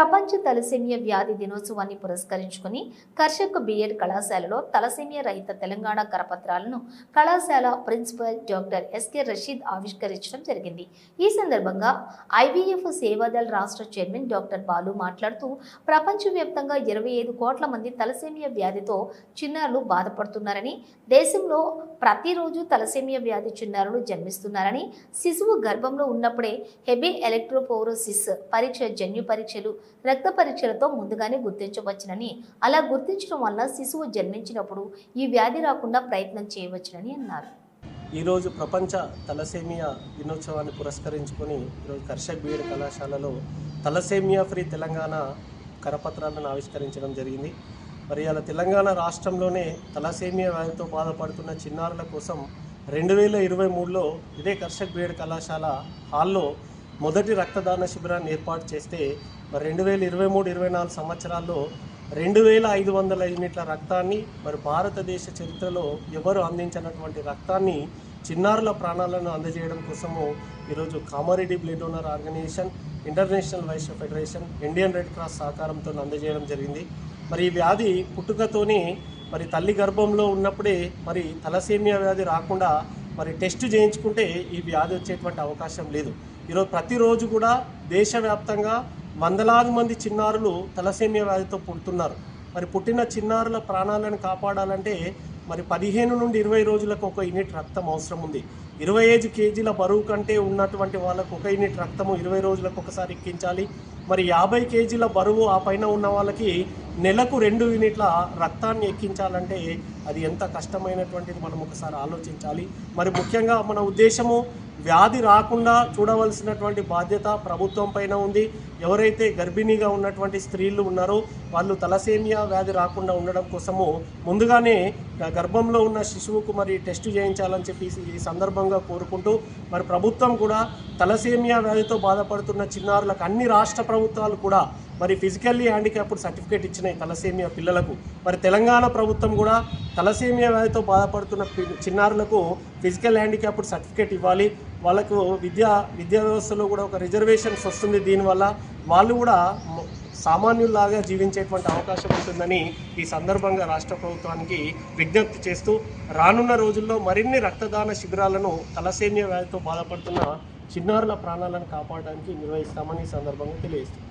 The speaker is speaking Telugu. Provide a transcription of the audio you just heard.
ప్రపంచ తలసేమియా వ్యాధి దినోత్సవాన్ని పురస్కరించుకుని కర్షక్ బిఎడ్ కళాశాలలో తలసేమియా రహిత తెలంగాణ కరపత్రాలను కళాశాల ప్రిన్సిపల్ డాక్టర్ ఎస్కే రషీద్ ఆవిష్కరించడం జరిగింది. ఈ సందర్భంగా ఐవీఎఫ్ సేవాదళ రాష్ట్ర చైర్మన్ డాక్టర్ బాలు మాట్లాడుతూ ప్రపంచవ్యాప్తంగా ఇరవై ఐదు కోట్ల మంది తలసేమియా వ్యాధితో చిన్నారులు బాధపడుతున్నారని దేశంలో ప్రతిరోజు తలసేమియా వ్యాధి చిన్నారులు జన్మిస్తున్నారని శిశువు గర్భంలో ఉన్నప్పుడే హెబీ ఎలక్ట్రోపోరోసిస్ పరీక్ష జన్యు పరీక్షలు రక్త పరీక్షలతో ముందుగానే గుర్తించవచ్చునని. అలా గుర్తించడం వల్ల శిశువు జన్మించినప్పుడు ఈ వ్యాధి రాకుండా ప్రయత్నం చేయవచ్చునని అన్నారు. ఈరోజు ప్రపంచ తలసేమియా దినోత్సవాన్ని పురస్కరించుకొని ఈరోజు కర్షక్ బీఎడ్ కళాశాలలో తలసేమియా ఫ్రీ తెలంగాణ కరపత్రాలను ఆవిష్కరించడం జరిగింది. మరి అలా తెలంగాణ రాష్ట్రంలోనే తలసేమియా వ్యాధితో బాధపడుతున్న చిన్నారుల కోసం రెండు వేల ఇరవై మూడులో ఇదే కర్షక్ బీఎడ్ కళాశాల హాల్లో మొదటి రక్తదాన శిబిరాన్ని ఏర్పాటు చేస్తే మరి రెండు వేల ఇరవై మూడు ఇరవై నాలుగు సంవత్సరాల్లో రెండు వేల ఐదు వందల యూనిట్ల రక్తాన్ని మరి భారతదేశ చరిత్రలో ఎవరు అందించినటువంటి రక్తాన్ని చిన్నారుల ప్రాణాలను అందజేయడం కోసము ఈరోజు Kamareddy blood donor organization international Vaishya federation Indian Red Cross సహకారంతో అందజేయడం జరిగింది. మరి ఈ వ్యాధి పుట్టుకతోనే మరి తల్లి గర్భంలో ఉన్నప్పుడే మరి తలసేమియా వ్యాధి రాకుండా మరి టెస్ట్ చేయించుకుంటే ఈ వ్యాధి వచ్చేటువంటి అవకాశం లేదు. ఈరోజు ప్రతిరోజు కూడా దేశవ్యాప్తంగా వందలాది మంది చిన్నారులు తలసేమియా వ్యాధితో పుడుతున్నారు. మరి పుట్టిన చిన్నారుల ప్రాణాలను కాపాడాలంటే మరి పదిహేను నుండి ఇరవై రోజులకు ఒక యూనిట్ రక్తం అవసరం ఉంది ఇరవై ఐదు కేజీల బరువు కంటే ఉన్నటువంటి వాళ్ళకు ఒక యూనిట్ రక్తము ఇరవై రోజులకు ఒకసారి ఎక్కించాలి. మరి యాభై కేజీల బరువు ఆ పైన ఉన్న వాళ్ళకి నెలకు రెండు యూనిట్ల రక్తాన్ని ఎక్కించాలంటే అది ఎంత కష్టమైనటువంటిది మనం ఒకసారి ఆలోచించాలి. మరి ముఖ్యంగా మన ఉద్దేశము వ్యాధి రాకుండా చూడవలసినటువంటి బాధ్యత ప్రభుత్వం పైన ఉంది. ఎవరైతే గర్భిణీగా ఉన్నటువంటి స్త్రీలు ఉన్నారో వాళ్ళు తలసేమియా వ్యాధి రాకుండా ఉండడం కోసము ముందుగానే గర్భంలో ఉన్న శిశువుకు మరి టెస్ట్ చేయించాలని చెప్పి ఈ సందర్భంగా కోరుకుంటూ మరి ప్రభుత్వం కూడా తలసేమియా వ్యాధితో బాధపడుతున్న చిన్నారులకు అన్ని రాష్ట్ర ప్రభుత్వాలు కూడా మరి ఫిజికల్లీ హ్యాండిక్యాప్డ్ సర్టిఫికేట్ ఇచ్చినాయి తలసేమియా పిల్లలకు. మరి తెలంగాణ ప్రభుత్వం కూడా తలసేమియా వ్యాధితో బాధపడుతున్న పి- చిన్నారులకు ఫిజికల్ హ్యాండిక్యాప్డ్ సర్టిఫికేట్ ఇవ్వాలి. వాళ్ళకు విద్యా విద్యా వ్యవస్థలో కూడా ఒక రిజర్వేషన్స్ వస్తుంది. దీనివల్ల వాళ్ళు కూడా మ- సామాన్యుల్లాగా జీవించేటువంటి అవకాశం ఉంటుందని ఈ సందర్భంగా రాష్ట్ర ప్రభుత్వానికి విజ్ఞప్తి చేస్తూ రానున్న రోజుల్లో మరిన్ని రక్తదాన శిబిరాలను తలసేమియా వ్యాధితో బాధపడుతున్న చిన్నారుల ప్రాణాలను కాపాడడానికి నిర్వహిస్తామని ఈ సందర్భంగా తెలియజేస్తుంది